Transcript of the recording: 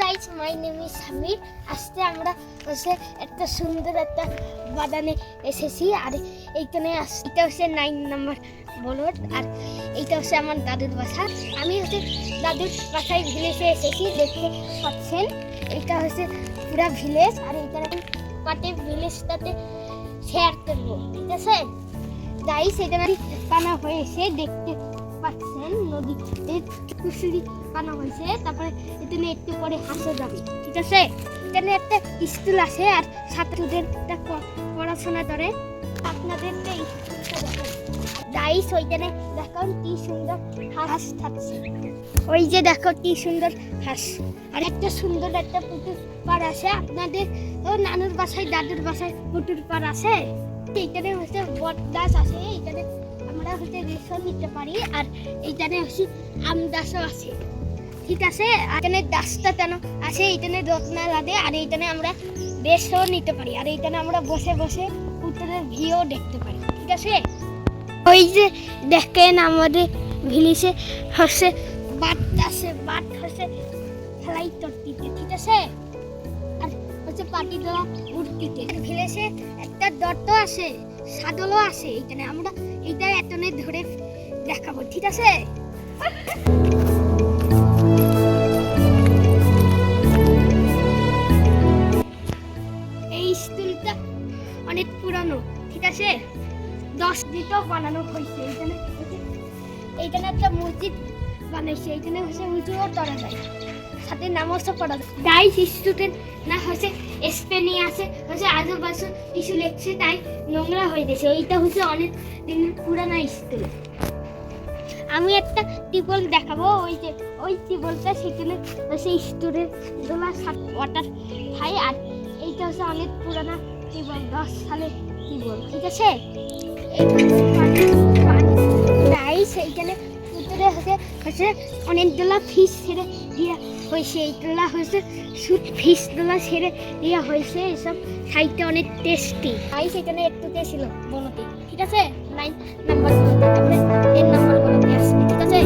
Guys my name is Samir আজকে আমরা হচ্ছে একটা সুন্দর একটা বাগানে এসেছি, আর এইখানে এটা হচ্ছে নাইন নাম্বার বলদ, আর এইটা হচ্ছে আমার দাদুর বাসা। আমি হচ্ছে দাদুর বাসায় ভিলেজে এসেছি, দেখতে পাচ্ছেন। এটা হচ্ছে পুরা ভিলেজ আর এইখানে পাটে ভিলেজটাতে শেয়ার করব, ঠিক আছে? গাইস এখানে বানা হয়েছে, দেখতে নদীতে কুসুরি বানা হয়েছে। তারপরে এখানে একটু পরে হাসে যাবে ঠিক আছে? এখানে একটা স্কুল আছে আর ছাত্রদেরটা পড়াশোনা করে আপনাদের গাইস ওইখানে দেখো কি সুন্দর হাঁস থাকছে। ওই যে দেখো কি সুন্দর হাঁস। আর একটা সুন্দর একটা পুকুর পাড় আছে। আপনাদের ও নানুর বাসায়, দাদুর বাসায় পুকুর পাড় আছে। এইখানে হচ্ছে বট গাছ আছে। এইখানে আমরা হচ্ছে রেশন নিতে পারি, আর এইখানে হচ্ছে আম গাছও আছে। ঠিক আছে? এখানে গাছটা কেন আছে এইখানে রত্না লাগে, আর এইখানে আমরা বেশও নিতে পারি, আর এইখানে আমরা বসে বসে উত্তরের ভিউ দেখতে পারি। ঠিক আছে? ওই যে দেখেন আমাদের ভিলিসে হচ্ছে বাট আছে বাট হচ্ছে খেলাই তর্তিতে ঠিক আছে? আর হচ্ছে পাটি দেওয়া উঠতিতে ভিলেসে একটা দত্ত আছে। সাদলও আছে, এইখানে আমরা এইটা এতনে ধরে দেখাবো, ঠিক আছে? এই স্কুলটা অনেক পুরানো, ঠিক আছে? দশ দিতেও বানানো হয়েছে, এইখানে এইখানে একটা মসজিদ বানাইছে, এইখানে হচ্ছে উঁচুও তরা যায় সাথে নামাজও পড়া ডাইস স্টুডেন্ট না হচ্ছে স্পেনে আছে হচ্ছে আজুবাজু কিছু লেখছে, তাই নোংরা হয়ে গেছে। এইটা হচ্ছে অনেক দিন পুরানো স্কুল। আমি একটা টিবল দেখাবো, ওই যে, ওই টিবলটা সেখানে হচ্ছে স্টুডেন্টগুলা ওয়াটার খাই আর এইটা হচ্ছে অনেক পুরানা টিবল দশ সালের টিবল ঠিক আছে এইখানে সেটা হচ্ছে হচ্ছে অনেকগুলা ফিস ছেড়ে দিয়া হয়েছে এইগুলা হচ্ছে সুট ফিসগুলা ছেড়ে দিয়া হয়েছে, এসব খাইতে অনেক টেস্টি তাই সেখানে একটু ছিল বনতে ঠিক আছে? নাইন নাম্বার এর নাম্বার বনতে আসবে ঠিক আছে?